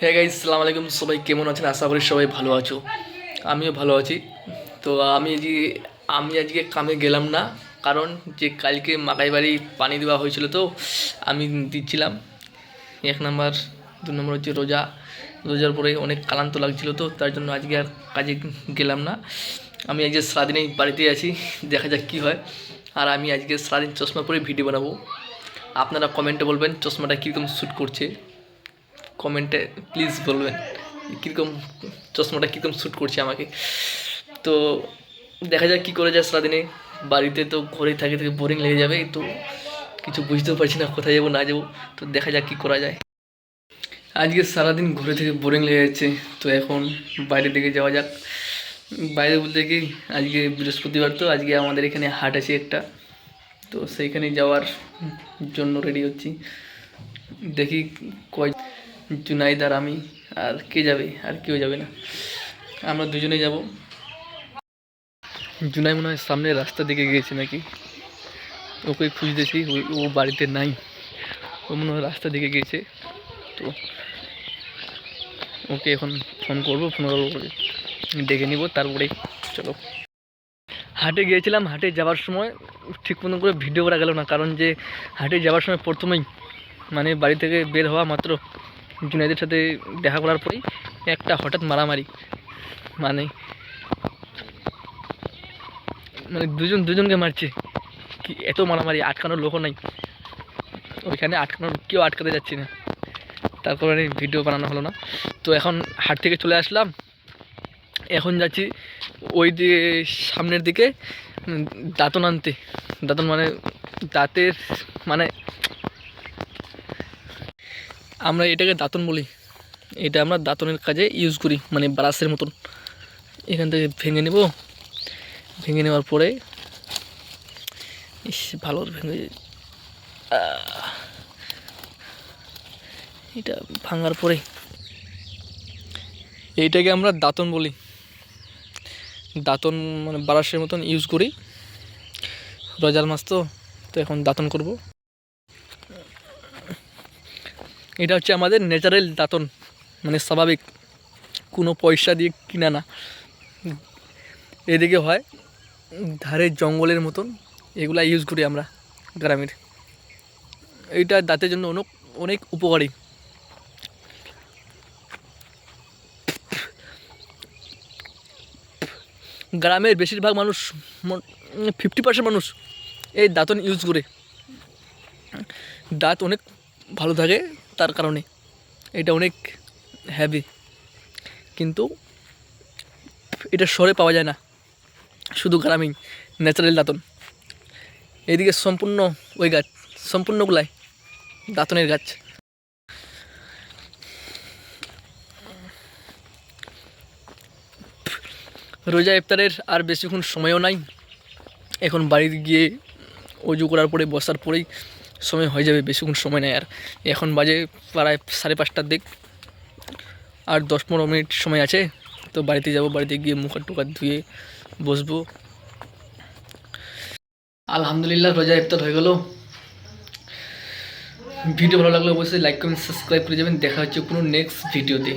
হ্যাঁ গাইজ সালাম আলাইকুম সবাই কেমন আছেন? আশা করি সবাই ভালো আছো। আমিও ভালো আছি। তো আমি আজকে আমি আজকে কামে গেলাম না, কারণ যে কালকে মাকাই বাড়ি পানি দেওয়া হয়েছিল তো, আমি দিচ্ছিলাম। এক নম্বর, দু নম্বর হচ্ছে রোজা। রোজার পরে অনেক ক্লান্ত লাগছিল তো, তার জন্য আজকে আর কাজে গেলাম না। আমি আজকে সারাদিনেই বাড়িতেই আছি, দেখা যাক কী হয়। আর আমি আজকে সারাদিন চশমা পরে ভিডিও বানাবো। আপনারা কমেন্টে বলবেন, চশমাটা কীরকম শ্যুট করছে। কমেন্টে প্লিজ বলবেন, কীরকম চশমাটা কীরকম শ্যুট করছে আমাকে। তো দেখা যাক কী করে যায় সারাদিনে। বাড়িতে তো ঘরেই থাকে থেকে বোরিং লেগে যাবে, তো কিছু বুঝতেও পারছি না কোথায় যাব, না যাব। তো দেখা যাক কী করা যায়। আজকে সারাদিন ঘুরে থেকে বোরিং লেগে যাচ্ছে, তো এখন বাইরের দিকে যাওয়া যাক। বাইরে বলতে কি, আজকে বৃহস্পতিবার তো, আজকে আমাদের এখানে হাট আছে একটা। তো সেইখানে যাওয়ার জন্য রেডি হচ্ছি। দেখি কয় জুনাইদ আর আমি আর কে যাবে, আর কেউ যাবে না। আমরা দুজনে যাব। জুনাই মনে হয় সামনে রাস্তা দিকে গিয়েছে নাকি? ওকে খুঁজতেছি, ও- বাড়িতে নাই। ও মনে হয় রাস্তা দিকে গিয়েছে। তো ওকে এখন ফোন করব ফোন করব করে ডেকে নিব, তারপরে চলো। হাটে গিয়েছিলাম, হাটে যাওয়ার সময় ঠিক মতন করে ভিডিও করা গেল না, কারণ যে হাটে যাওয়ার সময় প্রথমেই মানে বাড়ি থেকে বের হওয়া মাত্র জুনাইদের সাথে দেখা করার পরেই একটা হঠাৎ মারামারি। মানে মানে দুজন দুজনকে মারছে। কি এত মারামারি, আটকানোর লোকও নাই। ওইখানে আটকানোর কেউ আটকাতে যাচ্ছে না। তারপরে ভিডিও বানানো হলো না। তো এখন হাট থেকে চলে আসলাম। এখন যাচ্ছি ওই দিকে সামনের দিকে দাঁতন আনতে। দাঁতন মানে দাঁতের মানে আমরা এটাকে দাঁতন বলি। এটা আমরা দাঁতনের কাজে ইউজ করি মানে ব্রাশের মতন। এখান থেকে ভেঙে নেব। ভেঙে নেওয়ার পরে, ইস, ভালো ভেঙে এটা ভাঙার পরে এইটাকে আমরা দাঁতন বলি। দাঁতন মানে ব্রাশের মতন ইউজ করি। রোজার মাছ তো তো এখন দাঁতন করব। এটা হচ্ছে আমাদের ন্যাচারাল দাঁতন মানে স্বাভাবিক। কোনো পয়সা দিয়ে কিনা না। এদিকে হয় ধারে জঙ্গলের মতন, এগুলা ইউজ করি আমরা গ্রামের। এইটা দাঁতের জন্য অনেক অনেক উপকারী। গ্রামের বেশিরভাগ মানুষ ফিফটি পার্সেন্ট মানুষ এই দাঁতন ইউজ করে। দাঁত অনেক ভালো থাকে। তার কারণে। এটা অনেক হ্যাভি কিন্তু এটা শহরে পাওয়া যায় না। শুধু গ্রামীণ ন্যাচারাল দাঁতন। এদিকে সম্পূর্ণ ওই গাছ, সম্পূর্ণগুলাই দাঁতনের গাছ। রোজা ইফতারের আর বেশিক্ষণ সময়ও নাই। এখন বাড়িতে গিয়ে অজু করার পরে, বসার পরেই সময় হয়ে যাবে, বেশিক্ষণ সময় নেই আর। এখন বাজে প্রায় সাড়ে পাঁচটার দিক। আর দশ পনেরো মিনিট সময় আছে, তো বাড়িতে যাব, বাড়িতে গিয়ে মুখ হাত টুক হাত ধুয়ে বসবো। আলহামদুলিল্লাহ, রোজা ইফতার হয়ে গেল। ভিডিও ভালো লাগলে অবশ্যই লাইক কমেন্ট সাবস্ক্রাইব করে যাবেন। দেখা হচ্ছে কোনো নেক্সট ভিডিওতে